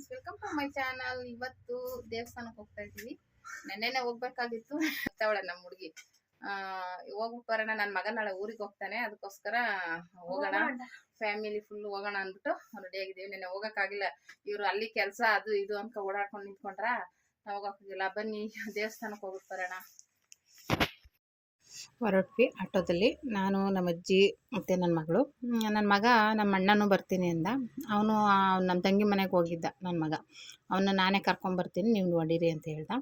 Friends welcome to my channel ಇವತ್ತು ದೇವಸ್ಥಾನಕ್ಕೆ ಹೋಗ್ತಾ ಇದ್ದೀವಿ. ನೆನ್ನೆನೆ ಹೋಗ್ಬೇಕಾಗಿತ್ತು. ಅವಳೆ ನಮ್ಮ ಹುಡುಗಿ. ಆ ಹೋಗ್ಬಿಟ್ಟು ಬರೋಣ. ನನ್ನ ಮಗ ನಾಳೆ ಊರಿಗೆ ಹೋಗ್ತಾನೆ. ಅದಕ್ಕೋಸ್ಕರ ಹೋಗೋಣ. ಫ್ಯಾಮಿಲಿ ಫುಲ್ ಹೋಗೋಣ ಅಂದ್ಬಿಟ್ಟು ರೆಡಿ ಆಗಿದ್ದೀವಿ. ನೆನ್ನೆ ಹೋಗಕ್ಕಾಗಿಲ್ಲ. ಇವ್ರು ಅಲ್ಲಿ ಕೆಲಸ ಅದು ಇದು ಅಂತ ಓಡಾಡ್ಕೊಂಡು ನಿಂತ್ಕೊಂಡ್ರ. ನಾವು ಹೋಗಕ್ಕಾಗಿಲ್ಲ ಬನ್ನಿ ದೇವಸ್ಥಾನಕ್ಕೆ ಹೋಗ್ಬಿಟ್ಟು ಬರೋಣ. ಹೊರಟ್ವಿ ಆಟೋದಲ್ಲಿ. ನಾನು ನಮ್ಮ ಅಜ್ಜಿ ಮತ್ತು ನನ್ನ ಮಗಳು. ನನ್ನ ಮಗ ನಮ್ಮ ಅಣ್ಣನೂ ಬರ್ತೀನಿ ಅಂದ. ಅವನು ನಮ್ಮ ತಂಗಿ ಮನೆಗೆ ಹೋಗಿದ್ದ ನನ್ನ ಮಗ. ಅವನ್ನ ನಾನೇ ಕರ್ಕೊಂಬರ್ತೀನಿ ನೀವು ಒಡೀರಿ ಅಂತ ಹೇಳ್ದ.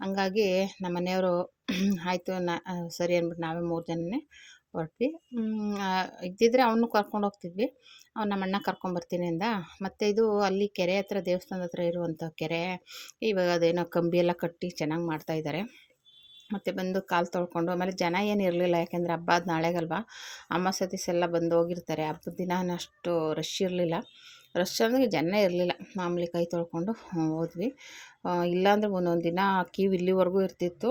ಹಂಗಾಗಿ ನಮ್ಮ ಮನೆಯವರು ಆಯಿತು, ನಾ ಸರಿ ಅಂದ್ಬಿಟ್ಟು ನಾವೇ ಮೂರು ಜನನೇ ಹೊರಟ್ವಿ. ಇದ್ದಿದ್ರೆ ಅವನು ಕರ್ಕೊಂಡು ಹೋಗ್ತಿದ್ವಿ. ಅವ್ನು ನಮ್ಮ ಅಣ್ಣ ಕರ್ಕೊಂಬರ್ತೀನಿ ಅಂದ. ಮತ್ತು ಇದು ಅಲ್ಲಿ ಕೆರೆ ಹತ್ರ, ದೇವಸ್ಥಾನದ ಹತ್ರ ಇರುವಂಥ ಕೆರೆ. ಇವಾಗ ಅದೇನೋ ಕಂಬಿ ಎಲ್ಲ ಕಟ್ಟಿ ಚೆನ್ನಾಗಿ ಮಾಡ್ತಾಯಿದ್ದಾರೆ ಮತ್ತು ಬಂದು ಕಾಲು ತೊಳ್ಕೊಂಡು, ಆಮೇಲೆ ಜನ ಏನು ಇರಲಿಲ್ಲ, ಯಾಕೆಂದರೆ ಹಬ್ಬ ಅದು ನಾಳೆಗಲ್ವಾ, ಅಮ್ಮ ದಿವಸ ಎಲ್ಲ ಬಂದು ಹೋಗಿರ್ತಾರೆ. ಹಬ್ಬದ ದಿನ ಅಷ್ಟು ರಶ್ ಇರಲಿಲ್ಲ. ರಶ್ ಅಂದರೆ ಜನ ಇರಲಿಲ್ಲ. ಮಾಮೂಲಿ ಕೈ ತೊಳ್ಕೊಂಡು ಹೋದ್ವಿ. ಇಲ್ಲಾಂದರೆ ಒಂದೊಂದು ದಿನ ಕ್ಯೂ ಇಲ್ಲಿವರೆಗೂ ಇರ್ತಿತ್ತು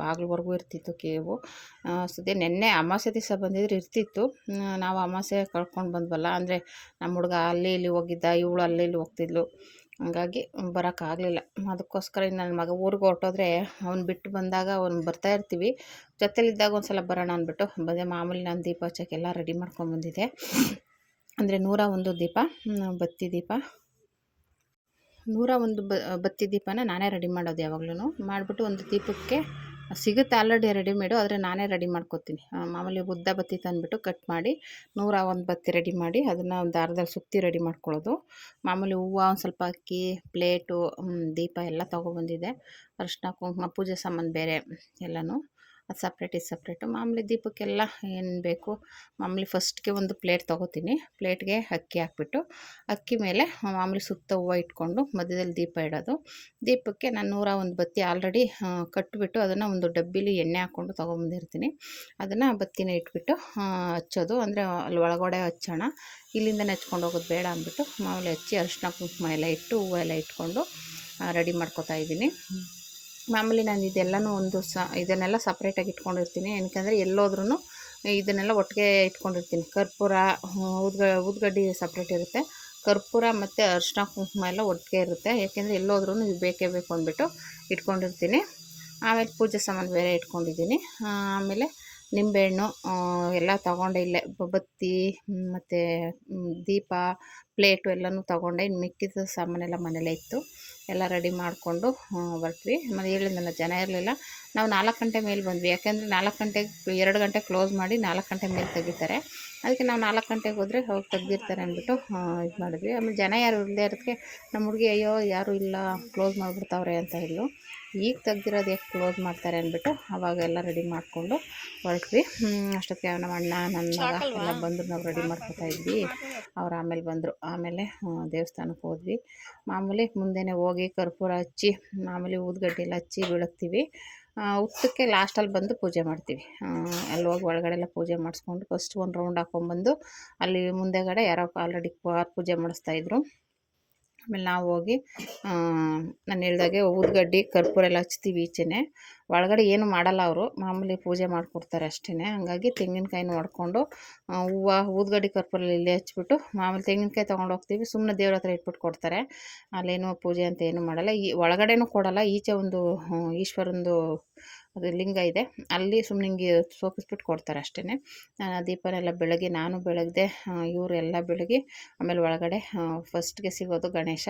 ಬಾಗಿಲ್ವರೆಗೂ ಇರ್ತಿತ್ತು ಕೀವು. ಸದ್ಯ ನಿನ್ನೆ ಅಮಾಸ್ಯ ದಿವಸ ಬಂದಿದ್ರೆ ಇರ್ತಿತ್ತು. ನಾವು ಅಮಾವಾಸ್ಯೆ ಕಳ್ಕೊಂಡು ಬಂದ್ವಲ್ಲ, ಅಂದರೆ ನಮ್ಮ ಹುಡುಗ ಅಲ್ಲಿ ಇಲ್ಲಿ ಹೋಗಿದ್ದ, ಇವಳು ಅಲ್ಲಿ ಇಲ್ಲಿ ಹೋಗ್ತಿದ್ಲು. ಹಂಗಾಗಿ ಬರೋಕ್ಕಾಗಲಿಲ್ಲ ಅದಕ್ಕೋಸ್ಕರ ಇನ್ನು ನನ್ನ ಮಗ ಊರಿಗೆ ಹೊರಟೋದ್ರೆ ಅವ್ನು ಬಿಟ್ಟು ಬಂದಾಗ ಅವ್ನು ಬರ್ತಾ ಇರ್ತೀವಿ. ಜೊತೆಲಿದ್ದಾಗ ಒಂದು ಸಲ ಬರೋಣ ಅಂದ್ಬಿಟ್ಟು ಬಂದೆ. ಮಾಮೂಲಿ ನಾನು ದೀಪ ಹಚ್ಚೋಕ್ಕೆಲ್ಲ ರೆಡಿ ಮಾಡ್ಕೊಂಬಂದಿದ್ದೆ ಅಂದರೆ ನೂರ ಒಂದು ದೀಪ ಬತ್ತಿ ದೀಪ. ನೂರ ಒಂದು ಬ, ಬತ್ತಿ ದೀಪನ ನಾನೇ ರೆಡಿ ಮಾಡೋದು ಯಾವಾಗ್ಲೂ ಮಾಡಿಬಿಟ್ಟು ಒಂದು ದೀಪಕ್ಕೆ ಸಿಗುತ್ತೆ ಆಲ್ರೆಡಿ ರೆಡಿಮೇಡು, ಆದರೆ ನಾನೇ ರೆಡಿ ಮಾಡ್ಕೊತೀನಿ. ಮಾಮೂಲಿ ಉದ್ದ ಬತ್ತಿ ತಂದುಬಿಟ್ಟು ಕಟ್ ಮಾಡಿ, ನೂರ ಒಂದು ಬತ್ತಿ ರೆಡಿ ಮಾಡಿ, ಅದನ್ನು ದಾರದಲ್ಲಿ ಸುತ್ತಿ ರೆಡಿ ಮಾಡ್ಕೊಳ್ಳೋದು. ಮಾಮೂಲಿ ಹೂವು ಒಂದು ಸ್ವಲ್ಪ ಅಕ್ಕಿ, ಪ್ಲೇಟು ದೀಪ ಎಲ್ಲ ತೊಗೊಬಂದಿದ್ದೆ ಅರಿಶಿನ ಕುಂಕುಮ, ಪೂಜೆ ಸಾಮಾನು ಬೇರೆ ಎಲ್ಲನೂ. ಅದು ಸಪ್ರೇಟ್ ಇದು ಸಪ್ರೇಟು ಮಾಮೂಲಿ ದೀಪಕ್ಕೆಲ್ಲ ಏನು ಬೇಕು, ಮಾಮೂಲಿ ಫಸ್ಟ್ಗೆ ಒಂದು ಪ್ಲೇಟ್ ತೊಗೋತೀನಿ. ಪ್ಲೇಟ್ಗೆ ಅಕ್ಕಿ ಹಾಕ್ಬಿಟ್ಟು, ಅಕ್ಕಿ ಮೇಲೆ ಮಾಮೂಲಿ ಸುತ್ತ ಹೂವು ಇಟ್ಕೊಂಡು ಮಧ್ಯದಲ್ಲಿ ದೀಪ ಇಡೋದು. ದೀಪಕ್ಕೆ ನಾನು ನೂರ ಒಂದು ಬತ್ತಿ ಆಲ್ರೆಡಿ ಕಟ್ಟಿಬಿಟ್ಟು ಅದನ್ನು ಒಂದು ಡಬ್ಬಿಲಿ ಎಣ್ಣೆ ಹಾಕ್ಕೊಂಡು ತೊಗೊಂಬಂದಿರ್ತೀನಿ. ಅದನ್ನು ಬತ್ತಿನ ಇಟ್ಬಿಟ್ಟು ಹಚ್ಚೋದು. ಅಂದರೆ ಅಲ್ಲಿ ಒಳಗಡೆ ಹಚ್ಚೋಣ. ಇಲ್ಲಿಂದ ಹಚ್ಕೊಂಡು ಹೋಗೋದು ಬೇಡ ಅಂದ್ಬಿಟ್ಟು ಮಾಮೂಲಿ ಹಚ್ಚಿ ಅರಿಶಿನ ಕುಂಕುಮ ಎಲ್ಲ ಇಟ್ಟು ಹೂವು ಎಲ್ಲ ಇಟ್ಕೊಂಡು ರೆಡಿ ಮಾಡ್ಕೊತಾ ಇದ್ದೀನಿ. ಮಾಮೂಲಿ ನಾನು ಇದೆಲ್ಲನೂ ಒಂದು ಸ, ಇದನ್ನೆಲ್ಲ ಸಪ್ರೇಟಾಗಿ ಇಟ್ಕೊಂಡಿರ್ತೀನಿ. ಏನಕ್ಕಂದರೆ ಎಲ್ಲೋದ್ರೂ ಇದನ್ನೆಲ್ಲ ಒಟ್ಟಿಗೆ ಇಟ್ಕೊಂಡಿರ್ತೀನಿ. ಕರ್ಪೂರ ಉದ್ಗ, ಉದ್ಗಡ್ಡಿ ಸಪ್ರೇಟ್ ಇರುತ್ತೆ. ಕರ್ಪೂರ ಮತ್ತು ಅರಿಶಿನ ಕುಂಕುಮ ಎಲ್ಲ ಒಟ್ಟಿಗೆ ಇರುತ್ತೆ. ಯಾಕೆಂದರೆ ಎಲ್ಲೋದ್ರೂ ಇದು ಬೇಕೇ ಬೇಕು ಅಂದ್ಬಿಟ್ಟು ಇಟ್ಕೊಂಡಿರ್ತೀನಿ. ಆಮೇಲೆ ಪೂಜೆ ಸಾಮಾನು ಬೇರೆ ಇಟ್ಕೊಂಡಿದ್ದೀನಿ. ಆಮೇಲೆ ನಿಂಬೆಹಣ್ಣು ಎಲ್ಲ ತಗೊಂಡೆ ಇಲ್ಲೇ. ಬತ್ತಿ ಮತ್ತು ದೀಪ, ಪ್ಲೇಟು ಎಲ್ಲನೂ ತಗೊಂಡೆ. ಇನ್ನು ಮಿಕ್ಕಿದ ಸಾಮಾನೆಲ್ಲ ಮನೇಲೇ ಇತ್ತು. ಎಲ್ಲ ರೆಡಿ ಮಾಡಿಕೊಂಡು ಹೊರಟ್ವಿ. ಮತ್ತು ಹೇಳಿದ್ನಲ್ಲ, ಜನ ಇರಲಿಲ್ಲ. ನಾವು ನಾಲ್ಕು ಗಂಟೆ ಮೇಲೆ ಬಂದ್ವಿ. ಯಾಕೆಂದರೆ ನಾಲ್ಕು ಗಂಟೆಗೆ, ಎರಡು ಗಂಟೆ ಕ್ಲೋಸ್ ಮಾಡಿ ನಾಲ್ಕು ಗಂಟೆ ಮೇಲೆ ತೆಗಿತಾರೆ. ಅದಕ್ಕೆ ನಾವು ನಾಲ್ಕು ಗಂಟೆಗೆ ಹೋದರೆ ಹೋಗಿ ತೆಗ್ದಿರ್ತಾರೆ ಅಂದ್ಬಿಟ್ಟು ಇದು ಮಾಡಿದ್ವಿ ಆಮೇಲೆ ಜನ ಯಾರು ಇಲ್ಲದೆ ಇರೋದಕ್ಕೆ, ನಮ್ಮ ಹುಡುಗಿ, ಅಯ್ಯೋ, ಯಾರೂ ಇಲ್ಲ, ಕ್ಲೋಸ್ ಮಾಡಿಬಿಡ್ತಾವ್ರೆ ಅಂತ ಹೇಳು ಈಗ ತೆಗ್ದಿರೋದು ಯಾಕೆ ಕ್ಲೋಸ್ ಮಾಡ್ತಾರೆ ಅಂದ್ಬಿಟ್ಟು ಅವಾಗೆಲ್ಲ ರೆಡಿ ಮಾಡಿಕೊಂಡು ಹೊರಟ್ವಿ. ಅಷ್ಟೊತ್ತಿಗೆ ನಮ್ಮ ಅಣ್ಣ ನನ್ನ ಮಗ ಎಲ್ಲ ಬಂದರು ನಾವು ರೆಡಿ ಮಾಡ್ಕೊತಾ ಇದ್ವಿ. ಅವ್ರು ಆಮೇಲೆ ಬಂದರು. ಆಮೇಲೆ ದೇವಸ್ಥಾನಕ್ಕೆ ಹೋದ್ವಿ. ಮಾಮೂಲಿ ಮುಂದೆನೇ ಹೋಗಿ ಕರ್ಪೂರ ಹಚ್ಚಿ ಮಾಮೂಲಿ ಊದ್ಗಡ್ಡೆ ಎಲ್ಲ ಹಚ್ಚಿ ಬೀಳಕ್ತೀವಿ ಹುತ್ತಕ್ಕೆ ಲಾಸ್ಟಲ್ಲಿ ಬಂದು ಪೂಜೆ ಮಾಡ್ತೀವಿ. ಅಲ್ಲಿ ಹೋಗಿ ಒಳಗಡೆ ಎಲ್ಲ ಪೂಜೆ ಮಾಡಿಸ್ಕೊಂಡು ಫಸ್ಟ್ ಒಂದು ರೌಂಡ್ ಹಾಕೊಂಬಂದು ಅಲ್ಲಿ ಮುಂದೆಗಡೆ ಯಾರೋ ಆಲ್ರೆಡಿ ಪೂಜೆ ಮಾಡಿಸ್ತಾಯಿದ್ರು ಆಮೇಲೆ ನಾವು ಹೋಗಿ ನಾನು ಹೇಳ್ದಾಗೆ ಊದ್ಗಡ್ಡಿ, ಕರ್ಪೂರ ಎಲ್ಲ ಹಚ್ತೀವಿ ಈಚೆನೆ. ಒಳಗಡೆ ಏನು ಮಾಡಲ್ಲ ಅವರು, ಮಾಮೂಲಿ ಪೂಜೆ ಮಾಡಿಕೊಡ್ತಾರೆ ಅಷ್ಟೇ ಹಾಗಾಗಿ ತೆಂಗಿನಕಾಯಿನ ಹೊಡ್ಕೊಂಡು ಹೂವು, ಊದ್ಗಡ್ಡಿ, ಕರ್ಪೂರ ಇಲ್ಲಿ ಹಚ್ಬಿಟ್ಟು, ಮಾಮೂಲಿ ತೆಂಗಿನಕಾಯಿ ತೊಗೊಂಡು ಹೋಗ್ತೀವಿ. ಸುಮ್ಮನೆ ದೇವ್ರ ಹತ್ರ ಇಟ್ಬಿಟ್ಟು ಕೊಡ್ತಾರೆ. ಅಲ್ಲೇನು ಪೂಜೆ ಅಂತ ಏನು ಮಾಡಲ್ಲ. ಈ, ಒಳಗಡೆನೂ ಕೊಡಲ್ಲ, ಈಚೆ ಒಂದು ಈಶ್ವರಂದು ಅದು ಲಿಂಗ ಇದೆ. ಅಲ್ಲಿ ಸುಮ್ಮನೆ ಹಿಂಗೆ ಸೋಪಿಸ್ಬಿಟ್ಟು ಕೊಡ್ತಾರೆ ಅಷ್ಟೇ ದೀಪನೆಲ್ಲ ಬೆಳಗ್ಗೆ ನಾನು ಬೆಳಗ್ಗೆ ಇವರೆಲ್ಲ ಬೆಳಗ್ಗೆ ಆಮೇಲೆ ಒಳಗಡೆ ಫಸ್ಟ್ಗೆ ಸಿಗೋದು ಗಣೇಶ.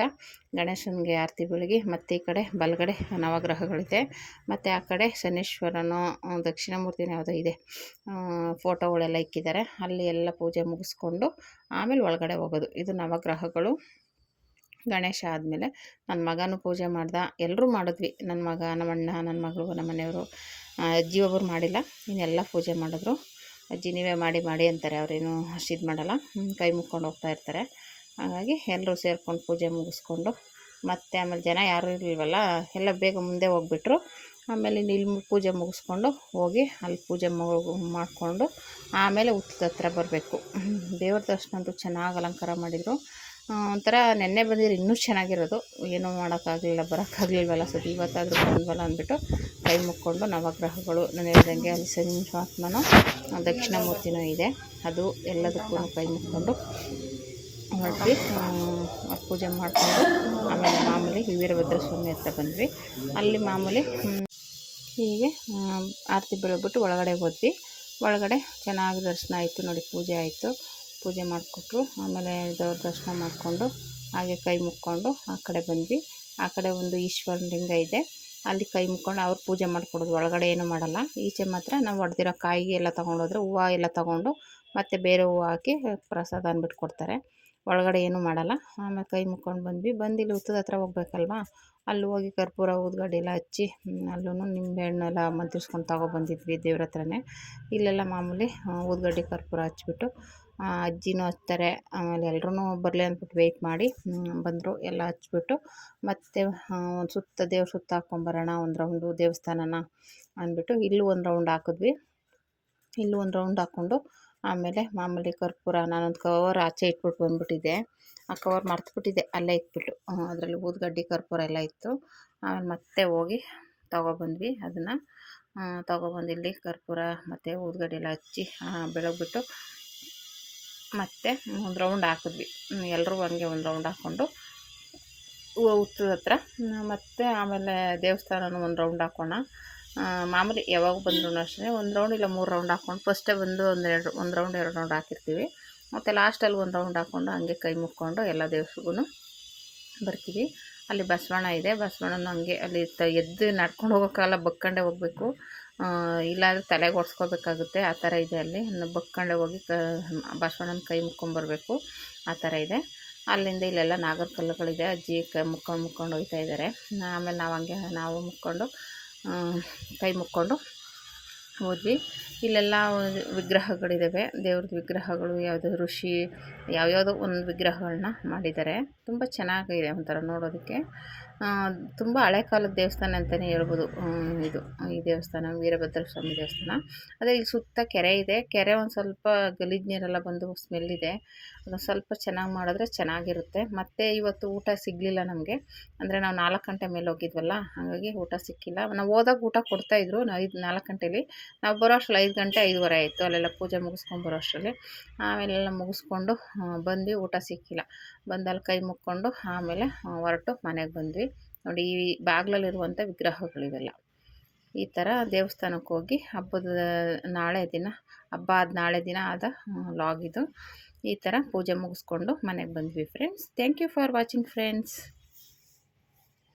ಗಣೇಶನಿಗೆ ಆರತಿ ಬೆಳಗ್ಗೆ ಮತ್ತು ಈ ಕಡೆ ಬಲಗಡೆ ನವಗ್ರಹಗಳಿದೆ. ಮತ್ತು ಆ ಕಡೆ ಶನೀಶ್ವರನು ದಕ್ಷಿಣ ಮೂರ್ತಿನ ಯಾವುದೋ ಇದೆ ಫೋಟೋಗಳೆಲ್ಲ ಇಕ್ಕಿದ್ದಾರೆ. ಅಲ್ಲಿ ಎಲ್ಲ ಪೂಜೆ ಮುಗಿಸ್ಕೊಂಡು ಆಮೇಲೆ ಒಳಗಡೆ ಹೋಗೋದು. ಇದು ನವಗ್ರಹಗಳು. ಗಣೇಶ ಆದಮೇಲೆ ನನ್ನ ಮಗನೂ ಪೂಜೆ ಮಾಡ್ದೆ ಎಲ್ಲರೂ ಮಾಡಿದ್ವಿ. ನನ್ನ ಮಗ ನಮ್ಮ ಅಣ್ಣ ನನ್ನ ಮಗಳು ನಮ್ಮ ಮನೆಯವರು. ಅಜ್ಜಿ ಒಬ್ಬರು ಮಾಡಿಲ್ಲ, ಇನ್ನೆಲ್ಲ ಪೂಜೆ ಮಾಡಿದ್ರು. ಅಜ್ಜಿ, ನೀವೇ ಮಾಡಿ ಮಾಡಿ ಅಂತಾರೆ, ಅವರೇನು ಅಷ್ಟು ಇದು ಮಾಡಲ್ಲ ಕೈ ಮುಕ್ಕೊಂಡು ಹೋಗ್ತಾ ಇರ್ತಾರೆ. ಹಾಗಾಗಿ ಎಲ್ಲರೂ ಸೇರ್ಕೊಂಡು ಪೂಜೆ ಮುಗಿಸ್ಕೊಂಡು, ಮತ್ತು ಆಮೇಲೆ ಜನ ಯಾರೂ ಇರಲಿಲ್ವಲ್ಲ, ಎಲ್ಲ ಬೇಗ ಮುಂದೆ ಹೋಗ್ಬಿಟ್ರು. ಆಮೇಲೆ ಇಲ್ಲಿ ಪೂಜೆ ಮುಗಿಸ್ಕೊಂಡು ಹೋಗಿ ಅಲ್ಲಿ ಪೂಜೆ ಮಾಡಿಕೊಂಡು ಆಮೇಲೆ ಉತ್ತದ ಹತ್ರ ಬರಬೇಕು. ದೇವ್ರ ದರ್ಶನ ಅಂತೂ ಚೆನ್ನಾಗಿ ಅಲಂಕಾರ ಮಾಡಿದರು. ಒಂಥರ ನೆನ್ನೆ ಬಂದಿದ್ರೆ ಇನ್ನೂ ಚೆನ್ನಾಗಿರೋದು. ಏನೂ ಮಾಡೋಕ್ಕಾಗಲಿಲ್ಲ, ಬರೋಕ್ಕಾಗಲಿಲ್ವಲ್ಲ ಸತಿ ಇವತ್ತಾದರೂ ಬಂದ್ವಲ್ಲ ಅಂದ್ಬಿಟ್ಟು ಕೈ ಮುಕ್ಕೊಂಡು ನವಗ್ರಹಗಳು. ನಾನು ಹೇಳ್ದಂಗೆ ಅಲ್ಲಿ ಸಂಜಾತ್ಮನೂ ದಕ್ಷಿಣಾಮೂರ್ತಿನೂ ಇದೆ. ಅದು ಎಲ್ಲದಕ್ಕೂ ಕೈ ಮುಕ್ಕೊಂಡು ಹೊರಟಿ ಪೂಜೆ ಮಾಡಿಕೊಂಡು ಆಮೇಲೆ ಮಾಮೂಲಿ ವೀರಭದ್ರ ಸ್ವಾಮಿ ಹತ್ರ ಬಂದ್ವಿ. ಅಲ್ಲಿ ಮಾಮೂಲಿ ಹೀಗೆ ಆರತಿ ಬೆಳಗ್ಬಿಟ್ಟು ಒಳಗಡೆ ಹೋದ್ವಿ. ಒಳಗಡೆ ಚೆನ್ನಾಗಿ ದರ್ಶನ ಆಯಿತು, ನೋಡಿ ಪೂಜೆ ಆಯಿತು. ಪೂಜೆ ಮಾಡಿಕೊಟ್ರು. ಆಮೇಲೆ ದೇವ್ರ ದರ್ಶನ ಮಾಡಿಕೊಂಡು ಹಾಗೆ ಕೈ ಮುಕ್ಕೊಂಡು ಆ ಕಡೆ ಬಂದ್ವಿ. ಆ ಕಡೆ ಒಂದು ಈಶ್ವರ ಲಿಂಗ ಇದೆ. ಅಲ್ಲಿ ಕೈ ಮುಕ್ಕೊಂಡು ಅವ್ರು ಪೂಜೆ ಮಾಡಿಕೊಡೋದು. ಒಳಗಡೆ ಏನೂ ಮಾಡಲ್ಲ. ಈಚೆ ಮಾತ್ರ ನಾವು ಹೊಡೆದಿರೋ ಕಾಯಿ ಎಲ್ಲ ತೊಗೊಂಡೋದ್ರೆ ಹೂವು ಎಲ್ಲ ತೊಗೊಂಡು ಮತ್ತು ಬೇರೆ ಹೂವು ಹಾಕಿ ಪ್ರಸಾದ ಅಂದ್ಬಿಟ್ಟು ಕೊಡ್ತಾರೆ. ಒಳಗಡೆ ಏನೂ ಮಾಡಲ್ಲ. ಆಮೇಲೆ ಕೈ ಮುಕ್ಕೊಂಡು ಬಂದ್ವಿ. ಬಂದು ಇಲ್ಲಿ ಹುತ್ತದ ಹತ್ರ ಹೋಗ್ಬೇಕಲ್ವಾ? ಅಲ್ಲಿ ಹೋಗಿ ಕರ್ಪೂರ ಎಲ್ಲ ಹಚ್ಚಿ ಅಲ್ಲೂ ನಿಂಬೆಹಣ್ಣೆಲ್ಲ ಮಂತ್ರಿಸ್ಕೊಂಡು ತಗೊಬಂದಿದ್ವಿ ದೇವ್ರ ಹತ್ರನೇ. ಇಲ್ಲೆಲ್ಲ ಮಾಮೂಲಿ, ಊದ್ಗಡ್ಡೆ, ಕರ್ಪೂರ ಹಚ್ಬಿಟ್ಟು ಅಜ್ಜಿನೂ ಹಚ್ತಾರೆ, ಆಮೇಲೆ ಎಲ್ರೂ ಬರಲಿ ಅಂದ್ಬಿಟ್ಟು ವೆಯ್ಟ್ ಮಾಡಿ ಬಂದರು, ಎಲ್ಲ ಹಚ್ಬಿಟ್ಟು ಮತ್ತು ಒಂದು ಸುತ್ತ ದೇವ್ರ ಸುತ್ತ ಹಾಕ್ಕೊಂಬರೋಣ ಒಂದು ರೌಂಡು ದೇವಸ್ಥಾನನ ಅಂದ್ಬಿಟ್ಟು ಇಲ್ಲೂ ಒಂದು ರೌಂಡ್ ಹಾಕಿದ್ವಿ. ಇಲ್ಲೂ ಒಂದು ರೌಂಡ್ ಹಾಕ್ಕೊಂಡು ಆಮೇಲೆ ಮಾಮೂಲಿ ಕರ್ಪೂರ, ನಾನೊಂದು ಕವರ್ ಆಚೆ ಇಟ್ಬಿಟ್ಟು ಬಂದ್ಬಿಟ್ಟಿದ್ದೆ. ಆ ಕವರ್ ಮರ್ತುಬಿಟ್ಟಿದ್ದೆ, ಅಲ್ಲೇ ಇಟ್ಬಿಟ್ಟು. ಅದರಲ್ಲಿ ಊದ್ಗಡ್ಡಿ ಕರ್ಪೂರ ಎಲ್ಲ ಇತ್ತು. ಆಮೇಲೆ ಮತ್ತೆ ಹೋಗಿ ತೊಗೊಬಂದ್ವಿ ಅದನ್ನು. ತಗೊಬಂದು ಇಲ್ಲಿ ಕರ್ಪೂರ ಮತ್ತು ಊದ್ಗಡ್ಡೆ ಎಲ್ಲ ಹಚ್ಚಿ ಬೆಳಗ್ಬಿಟ್ಟು ಮತ್ತೆ ಒಂದು ರೌಂಡ್ ಹಾಕಿದ್ವಿ. ಎಲ್ಲರೂ ಹಂಗೆ ಒಂದು ರೌಂಡ್ ಹಾಕ್ಕೊಂಡು ಹುತ್ತದ ಹತ್ರ. ಮತ್ತು ಆಮೇಲೆ ದೇವಸ್ಥಾನನೂ ಒಂದು ರೌಂಡ್ ಹಾಕೋಣ. ಮಾಮೂಲಿ ಯಾವಾಗ ಬಂದ್ರೂ ಅಷ್ಟೇ, ಒಂದು ರೌಂಡ್ ಇಲ್ಲ ಮೂರು ರೌಂಡ್ ಹಾಕ್ಕೊಂಡು ಫಸ್ಟೇ ಬಂದು ಒಂದು ಎರಡು, ಒಂದು ರೌಂಡ್ ಎರಡು ರೌಂಡ್ ಹಾಕಿರ್ತೀವಿ. ಮತ್ತು ಲಾಸ್ಟಲ್ಲಿ ಒಂದು ರೌಂಡ್ ಹಾಕ್ಕೊಂಡು ಹಂಗೆ ಕೈ ಮುಕ್ಕೊಂಡು ಎಲ್ಲ ದೇವ್ರಿಗೂ ಬರ್ತೀವಿ. ಅಲ್ಲಿ ಬಸವಣ್ಣ ಇದೆ. ಬಸವಣ್ಣನ ಹಂಗೆ ಅಲ್ಲಿ ತ, ಎದ್ದು ನಡ್ಕೊಂಡು ಹೋಗೋಕ್ಕಾಗಲ್ಲ ಬಕ್ಕಂಡೆ ಹೋಗಬೇಕು. ಇಲ್ಲಾಂದರೆ ತಲೆಗೆ ಒಡ್ಸ್ಕೋಬೇಕಾಗುತ್ತೆ. ಆ ಥರ ಇದೆ ಅಲ್ಲಿ. ಬಕ್ಕಂಡೆ ಹೋಗಿ ಕ, ಬಸವಣ್ಣನ ಕೈ ಮುಕ್ಕೊಂಬರ್ಬೇಕು ಆ ಥರ ಇದೆ. ಅಲ್ಲಿಂದ ಇಲ್ಲೆಲ್ಲ ನಾಗರ ಕಲ್ಲುಗಳಿದೆ. ಅಜ್ಜಿ ಕೈ ಮುಕ್ಕೊಂಡು ಮುಕ್ಕೊಂಡು ಹೋಗ್ತಾ ಇದ್ದಾರೆ ಆಮೇಲೆ ನಾವು ಹಂಗೆ, ನಾವು ಮುಕ್ಕೊಂಡು ಕೈ ಮುಕ್ಕೊಂಡು ಹೋದ್ವಿ. ಇಲ್ಲೆಲ್ಲ ವಿಗ್ರಹಗಳಿದ್ದಾವೆ ದೇವ್ರದ್ದು ವಿಗ್ರಹಗಳು, ಯಾವುದು ಋಷಿ, ಯಾವ್ಯಾವುದೋ ಒಂದು ವಿಗ್ರಹಗಳನ್ನ ಮಾಡಿದ್ದಾರೆ ತುಂಬ ಚೆನ್ನಾಗಿದೆ ಒಂಥರ ನೋಡೋದಕ್ಕೆ. ತುಂಬ ಹಳೆ ಕಾಲದ ದೇವಸ್ಥಾನ ಅಂತಲೇ ಹೇಳ್ಬೋದು. ಇದು, ಈ ದೇವಸ್ಥಾನ, ವೀರಭದ್ರ ಸ್ವಾಮಿ ದೇವಸ್ಥಾನ. ಅದೇ ಇಲ್ಲಿ ಸುತ್ತ ಕೆರೆ ಇದೆ. ಕೆರೆ ಒಂದು ಸ್ವಲ್ಪ ಗಲೀಜು ನೀರೆಲ್ಲ ಬಂದು ಸ್ಮೆಲ್ ಇದೆ. ಅದನ್ನು ಸ್ವಲ್ಪ ಚೆನ್ನಾಗಿ ಮಾಡಿದ್ರೆ ಚೆನ್ನಾಗಿರುತ್ತೆ. ಮತ್ತು ಇವತ್ತು ಊಟ ಸಿಗಲಿಲ್ಲ ನಮಗೆ. ಅಂದರೆ ನಾವು ನಾಲ್ಕು ಗಂಟೆ ಮೇಲೆ ಹೋಗಿದ್ವಲ್ಲ, ಹಾಗಾಗಿ ಊಟ ಸಿಕ್ಕಿಲ್ಲ. ನಾವು ಹೋದಾಗ ಊಟ ಕೊಡ್ತಾಯಿದ್ರು ಐದು, ನಾಲ್ಕು ಗಂಟೇಲಿ. ನಾವು ಬರೋ ಅಷ್ಟರಲ್ಲಿ ಐದು ಗಂಟೆ, ಐದುವರೆ ಆಯಿತು. ಅಲ್ಲೆಲ್ಲ ಪೂಜೆ ಮುಗಿಸ್ಕೊಂಡು ಬರೋ ಅಷ್ಟರಲ್ಲಿ. ಆಮೇಲೆಲ್ಲ ಮುಗಿಸ್ಕೊಂಡು ಬಂದು ಊಟ ಸಿಕ್ಕಿಲ್ಲ. ಬಂದಲ್ಲಿ ಕೈ ಮುಕ್ಕೊಂಡು ಆಮೇಲೆ ಹೊರಟು ಮನೆಗೆ ಬಂದ್ವಿ. ನೋಡಿ, ಈ ಬಾಗಿಲಲ್ಲಿರುವಂಥ ವಿಗ್ರಹಗಳಿವೆಲ್ಲ. ಈ ಥರ ದೇವಸ್ಥಾನಕ್ಕೆ ಹೋಗಿ ಹಬ್ಬದ ನಾಳೆ ದಿನ ಹಬ್ಬ ಆದ ನಾಳೆ ದಿನ ಆದ ಲಾಗಿದು ಈ ಥರ ಪೂಜೆ ಮುಗಿಸ್ಕೊಂಡು ಮನೆಗೆ ಬಂದ್ವಿ friends thank you for watching friends